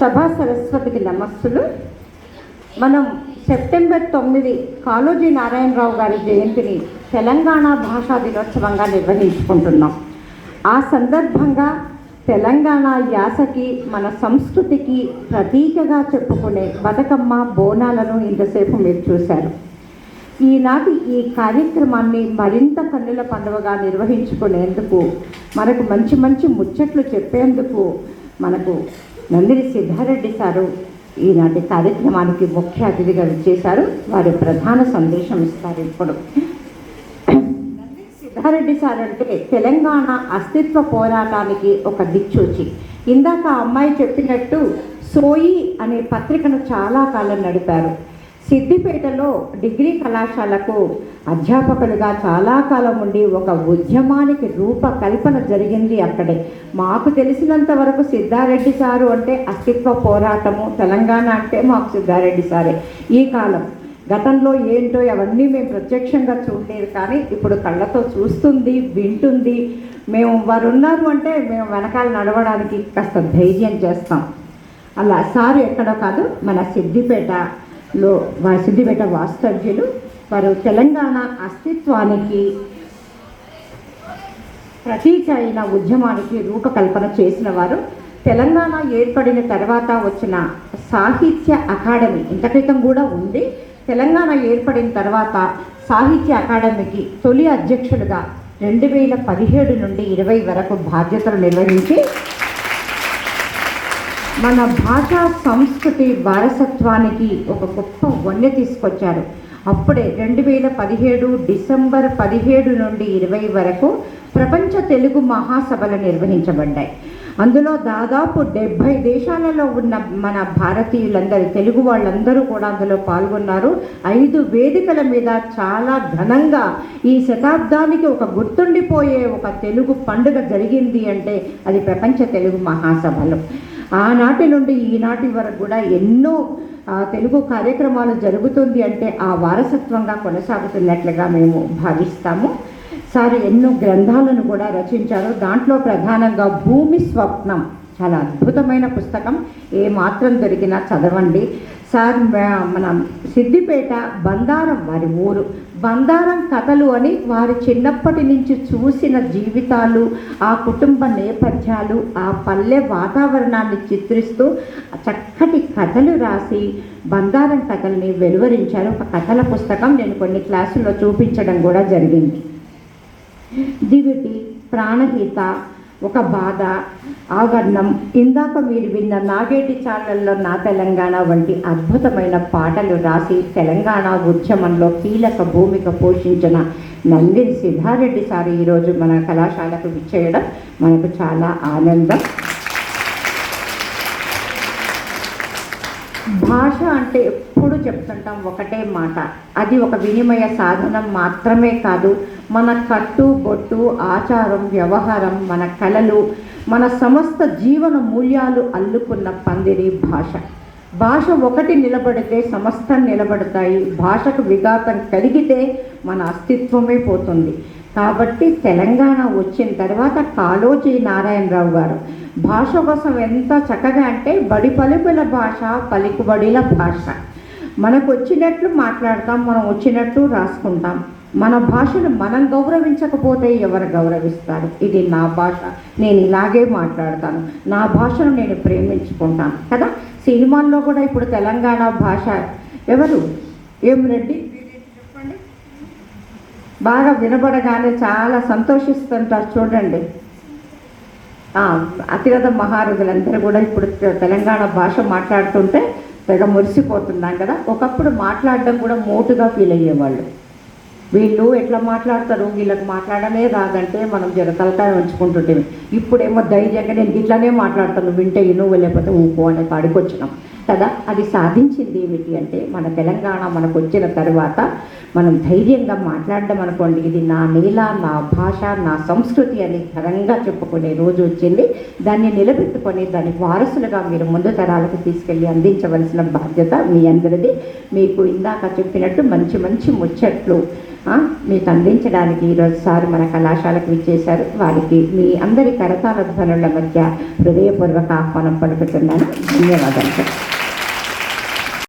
సభా సరస్వతికి నమస్సులు. మనం సెప్టెంబర్ తొమ్మిది కాళోజీ నారాయణరావు గారి జయంతిని తెలంగాణ భాషా దినోత్సవంగా నిర్వహించుకుంటున్నాం. ఆ సందర్భంగా తెలంగాణ యాసకి మన సంస్కృతికి ప్రతీకగా చెప్పుకునే బతుకమ్మ బోనాలను ఇంతసేపు మీరు చూశారు. ఈనాటి ఈ కార్యక్రమాన్ని మరింత కన్నుల పండుగగా నిర్వహించుకునేందుకు మనకు మంచి మంచి ముచ్చట్లు చెప్పేందుకు మనకు నందిని సిద్ధారెడ్డి సారు ఈనాటి కార్యక్రమానికి ముఖ్య అతిథిగా చేశారు వారి ప్రధాన సందేశం ఇస్తారు ఇప్పుడు. సిద్ధారెడ్డి సార్ అంటే తెలంగాణ అస్తిత్వ పోరాటానికి ఒక దిచ్చూచి ఇందాక ఆ అమ్మాయి చెప్పినట్టు సోయి అనే పత్రికను చాలా కాలం నడిపారు. సిద్దిపేటలో డిగ్రీ కళాశాలకు అధ్యాపకులుగా చాలా కాలం ఉండి ఒక ఉద్యమానికి రూపకల్పన జరిగింది అక్కడే. మాకు తెలిసినంత వరకు సిద్ధారెడ్డి సారు అంటే అస్తిత్వ పోరాటము తెలంగాణ అంటే మాకు సిద్ధారెడ్డి సారే. ఈ కాలం గతంలో ఏంటో అవన్నీ మేము ప్రత్యక్షంగా చూడలేదు కానీ ఇప్పుడు కళ్ళతో చూస్తుంది వింటుంది. మేము వారు ఉన్నారు అంటే మేము వెనకాల నడవడానికి కాస్త ధైర్యం చేస్తాం. అలా సారు ఎక్కడో కాదు మన సిద్దిపేట లో సిద్దిపేట వాస్తవ్యులు వారు తెలంగాణ అస్తిత్వానికి ప్రతీక అయిన ఉద్యమానికి రూపకల్పన చేసిన వారు. తెలంగాణ ఏర్పడిన తర్వాత వచ్చిన సాహిత్య అకాడమీ ఇంత క్రితం కూడా ఉంది. తెలంగాణ ఏర్పడిన తర్వాత సాహిత్య అకాడమీకి తొలి అధ్యక్షులుగా రెండు వేల పదిహేడు నుండి ఇరవై వరకు బాధ్యతలు నిర్వహించి మన భాషా సంస్కృతి వారసత్వానికి ఒక గొప్ప వన్య తీసుకొచ్చారు. అప్పుడే రెండు వేల పదిహేడు డిసెంబర్ పదిహేడు నుండి ఇరవై వరకు ప్రపంచ తెలుగు మహాసభలు నిర్వహించబడ్డాయి. అందులో దాదాపు డెబ్భై దేశాలలో ఉన్న మన భారతీయులందరూ తెలుగు వాళ్ళందరూ కూడా అందులో పాల్గొన్నారు. ఐదు వేదికల మీద చాలా ఘనంగా ఈ శతాబ్దానికి ఒక గుర్తుండిపోయే ఒక తెలుగు పండుగ జరిగింది అంటే అది ప్రపంచ తెలుగు మహాసభలు. ఆనాటి నుండి ఈనాటి వరకు కూడా ఎన్నో తెలుగు కార్యక్రమాలు జరుగుతుంది అంటే ఆ వారసత్వంగా కొనసాగుతున్నట్లుగా మేము భావిస్తాము. సార్ ఎన్నో గ్రంథాలను కూడా రచించారు. దాంట్లో ప్రధానంగా భూమి స్వప్నం. చాలా అద్భుతమైన పుస్తకం. ఏ మాత్రం దొరికినా చదవండి. సార్ మన సిద్దిపేట బందారం వారి ఊరు. బందారం కథలు అని వారి చిన్నప్పటి నుంచి చూసిన జీవితాలు ఆ కుటుంబ నేపథ్యాలు ఆ పల్లె వాతావరణాన్ని చిత్రిస్తూ చక్కటి కథలు రాసి బందారం కథల్ని వెలువరించారు. ఒక కథల పుస్తకం నేను కొన్ని క్లాసుల్లో చూపించడం కూడా జరిగింది. దివిటి ప్రాణహిత ఒక బాధ ఆవరణం ఇందాక మీరు విన్న నాగేటి ఛానల్లో నా తెలంగాణ వంటి అద్భుతమైన పాటలు రాసి తెలంగాణ ఉద్యమంలో కీలక భూమిక పోషించిన నందిని సిద్ధారెడ్డి సార్ ఈరోజు మన కళాశాలకు విచ్చేయడం మనకు చాలా ఆనందం. భాష అంటే ఎప్పుడు చెప్తుంటాం ఒకటే మాట. అది ఒక వినిమయ సాధనం మాత్రమే కాదు. మన కట్టు బొట్టు ఆచారం వ్యవహారం మన కళలు మన సమస్త జీవన మూల్యాలు అల్లుకున్న పందిరి భాష. భాష ఒకటి నిలబడితే సమస్తం నిలబడతాయి. భాషకు విఘాతం కలిగితే మన అస్తిత్వమే పోతుంది. కాబట్టి తెలంగాణ వచ్చిన తర్వాత కాళోజీ నారాయణరావు గారు భాష కోసం ఎంత చక్కగా అంటే బడి పలుకుల భాష పలికుబడిల భాష. మనకు వచ్చినట్లు మాట్లాడతాం మనం వచ్చినట్లు రాసుకుంటాం. మన భాషను మనం గౌరవించకపోతే ఎవరు గౌరవిస్తారు? ఇది నా భాష నేను ఇలాగే మాట్లాడతాను. నా భాషను నేను ప్రేమించుకుంటాను కదా? సినిమాల్లో కూడా ఇప్పుడు తెలంగాణ భాష ఎవరు? ఏం రెడ్డి? బాగా వినబడగానే చాలా సంతోషిస్తుంటారు చూడండి. అతిరథ మహారథులందరూ కూడా ఇప్పుడు తెలంగాణ భాష మాట్లాడుతుంటే తెగ మురిసిపోతున్నాం కదా. ఒకప్పుడు మాట్లాడడం కూడా మోటుగా ఫీల్ అయ్యేవాళ్ళు. వీళ్ళు ఎట్లా మాట్లాడతారు? వీళ్ళకి మాట్లాడమే రాదంటే మనం జర తలకాయ ఉంచుకుంటుంటే ఇప్పుడేమో ధైర్యంగా నేను ఇట్లానే మాట్లాడతాను వింటే ఇను లేకపోతే ఊపు అనే కాడికి వచ్చినాం కదా? అది సాధించింది ఏమిటి అంటే మన తెలంగాణ మనకు వచ్చిన తర్వాత మనం ధైర్యంగా మాట్లాడడం అనుకోండి. ఇది నా నేల నా భాష నా సంస్కృతి అని ఘనంగా చెప్పుకునే రోజు వచ్చింది. దాన్ని నిలబెట్టుకొని దాని వారసులుగా మీరు ముందు తరాలకు తీసుకెళ్ళి అందించవలసిన బాధ్యత మీ అందరిది. మీకు ఇందాక చెప్పినట్టు మంచి మంచి ముచ్చట్లు మీకు అందించడానికి ఈరోజు సార్ మన కళాశాలకు విచ్చేశారు. వారికి మీ అందరి కరతాల ధ్వనుల మధ్య హృదయపూర్వక ఆహ్వానం పలుకుతున్నాను. ధన్యవాదాలు